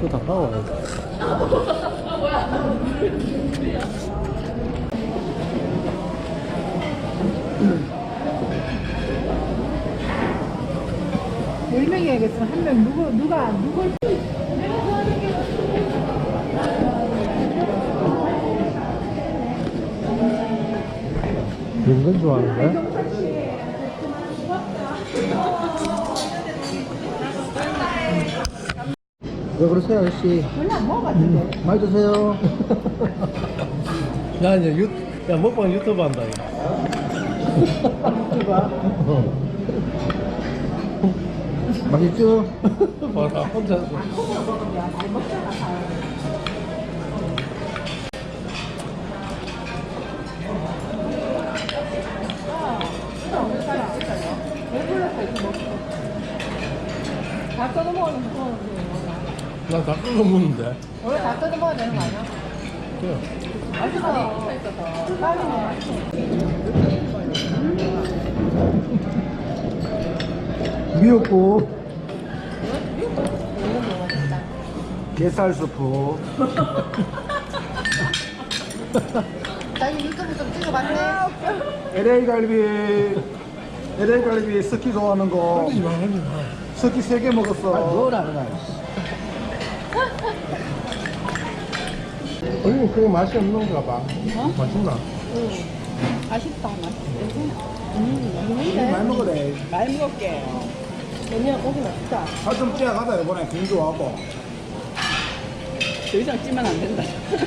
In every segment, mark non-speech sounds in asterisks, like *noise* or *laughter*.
그거 다 까와야지. 열 명이 야겠으면 한 명 누구 누가 누굴 은근 좋아하는데? 왜 그러세요, 아저씨? 안 먹어봤는데 많이 드세요. *laughs* 야, 이제 유, 야, 먹방 유튜브 한다, 이거. 어. 맛있죠? *laughs* 봐라, 혼자서. 다 뜯어 먹으면 무서워 난다 끓여 먹는데. 원래 다 뜯어 먹어야 되는 거 아니야? 그래. 맛있어 빨리네 미역국 게살 수프 자기 유튜브 좀 찍어봤네 LA 갈비 LA 갈비 스키 좋아하는 거 마, 마. 스키 세 개 먹었어 뭐라 그래. 얼른 그게 맛이 없는가 봐. 맛있나? 아쉽다 맛있어 음 많이 먹으래 많이 먹을게 언니가 고기 맛있다. 살좀 찌어가다 이번에. 균 좋아하고. 더 이상 찌면 안 된다. *laughs*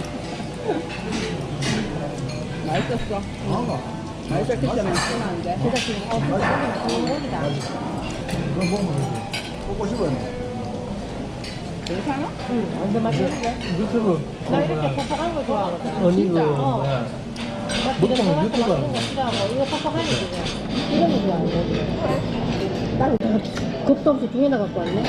맛있었어. 아가 맛있었기 때문에 찌면 안돼. 진짜 지금 어 진짜 고기 맛있는 고기다 그럼 먹으면 되지 먹고 싶어요 괜찮아? 응 완전 맛있는데 유튜브. 나 이렇게 퍽퍽한 거 좋아하거든 진짜 어. 먹방 그냥 토마토 유튜브 하는 같은 거. 거 싫어하고 이거 퍽퍽하니 그냥 이런 거 좋아하거든 난 겁도 없이 두 개나 갖고 왔네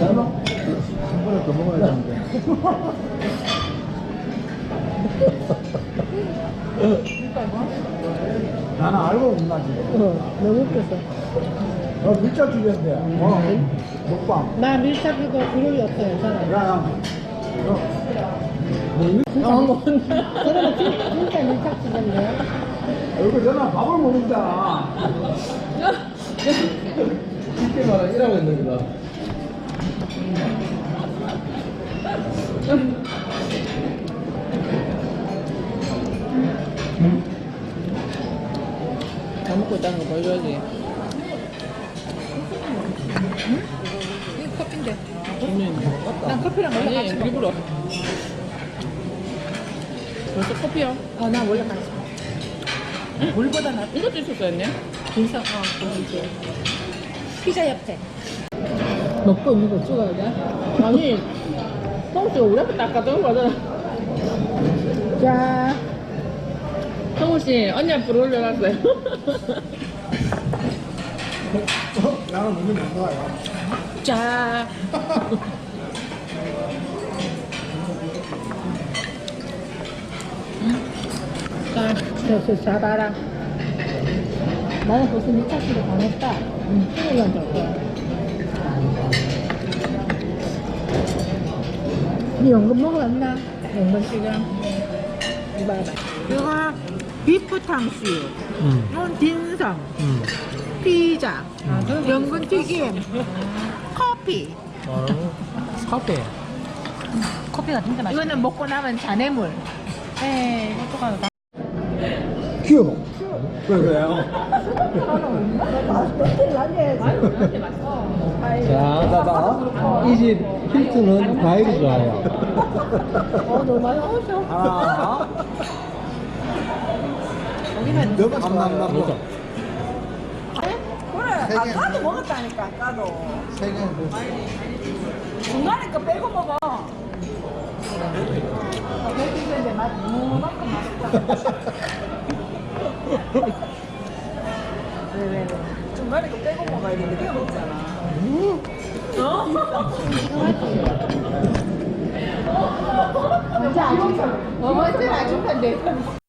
한 번에 더 먹어야 되는데. *laughs* 나는 알고 있나 지금 어 너무 웃겼어 어 밀자 주겠는데. 어 먹방. 나 밀착 그거 그룹이 없어 괜찮아 야야. 어. 먹는다 그러면 진- 진짜 밀착 주던데 얼굴 전화 밥을 먹는다. 쉽게 말하 일하고 있는 거다. 다 먹고 있다는 거 보여줘야지. 이거 커피인데. 난 커피랑 원래 같이 먹어. 일부러. 벌써 커피요? 어나 원래 같이 먹어. 물보다 나 이것도 있었어 했네 진짜 어 그거지 피자 옆에. 먹고 있는 거 찍어야 돼? 아니 성우씨가 우리 앞에 딱 가져온 거잖아. 자 성우씨 언니 앞으로 올려놨어요 나는 먹는 거 좋아요 자. 자, 그래서 잡아라. 나는 벌써 미착시를 당했다. 응, 큰일 난줄 거야. 니 연금 먹었나? 연금 지금. 이거 봐봐. 이거 비프 탕수육, 응. 이건 딘섬, 응. 피자, 연근 튀김, 커피. 아, 카페. 커피가 진짜 맛있어. 이거는 먹고 남은 잔해물. 네, 가다. 큐 왜, 왜요? 자, 자, 자. 이집 힐트는 과일이 좋아요. 어, 너무 많이. 하나 그래, 아까도 먹었다니까, 아까도. 세개 중간에 거 빼고 먹어. 근데 맛 너무만큼 맛있다. 왜, 왜, 왜. 중간에 거 빼고 먹어야 돼. 늦게 먹잖아. 할지 완전 아줌마. 어, 완전 아줌마인데.